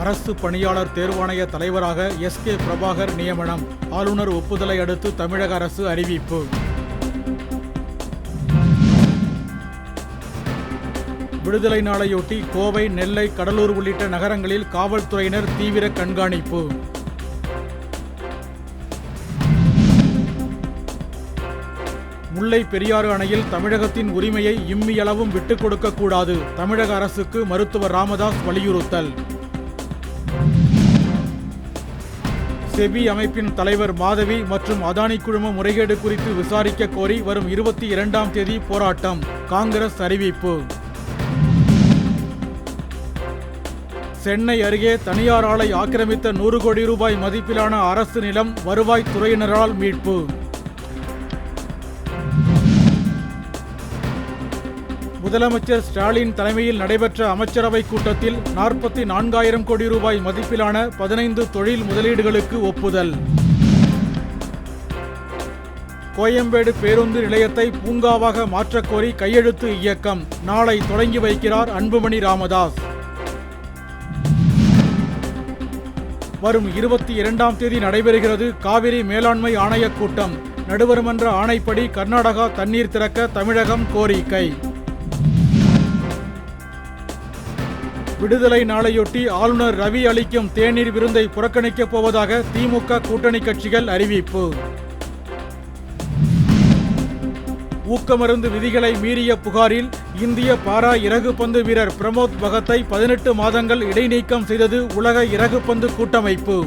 அரசு பணியாளர் தேர்வாணைய தலைவராக எஸ் கே பிரபாகர் நியமனம். ஆளுநர் ஒப்புதலை அடுத்து தமிழக அரசு அறிவிப்பு. விடுதலை நாளையொட்டி கோவை நெல்லை கடலூர் உள்ளிட்ட நகரங்களில் காவல்துறையினர் தீவிர கண்காணிப்பு. முல்லை பெரியாறு அணையில் தமிழகத்தின் உரிமையை இம்மியளவும் விட்டுக் கொடுக்கக்கூடாது தமிழக அரசுக்கு மருத்துவர் ராமதாஸ் வலியுறுத்தல். செபி அமைப்பின் தலைவர் மாதவி மற்றும் அதானி குழும முறைகேடு குறித்து விசாரிக்க கோரி வரும் இருபத்தி இரண்டாம் தேதி போராட்டம். காங்கிரஸ் அறிவிப்பு. சென்னை அருகே தனியார் ஆலை ஆக்கிரமித்த நூறு கோடி ரூபாய் மதிப்பிலான அரசு நிலம் வருவாய் துறையினரால் மீட்பு. முதலமைச்சர் ஸ்டாலின் தலைமையில் நடைபெற்ற அமைச்சரவை கூட்டத்தில் நாற்பத்தி நான்காயிரம் கோடி ரூபாய் மதிப்பிலான பதினைந்து தொழில் முதலீடுகளுக்கு ஒப்புதல். கோயம்பேடு பேருந்து நிலையத்தை பூங்காவாக மாற்றக்கோரி கையெழுத்து இயக்கம். நாளை தொடங்கி வைக்கிறார் அன்புமணி ராமதாஸ். வரும் இருபத்தி இரண்டாம் தேதி நடைபெறுகிறது காவிரி மேலாண்மை ஆணையக் கூட்டம். நடுவர்மன்ற ஆணைப்படி கர்நாடகா தண்ணீர் திறக்க தமிழகம் கோரிக்கை. விடுதலை நாளையொட்டி ஆளுநர் ரவி அளிக்கும் தேநீர் விருந்தை புறக்கணிக்கப் போவதாக திமுக கூட்டணி கட்சிகள் அறிவிப்பு. ஊக்கமருந்து விதிகளை மீறிய புகாரில் இந்திய பாரா இறகுப்பந்து வீரர் பிரமோத் பகத்தை பதினெட்டு மாதங்கள் இடைநீக்கம் செய்தது உலக இறகுப்பந்து கூட்டமைப்பு.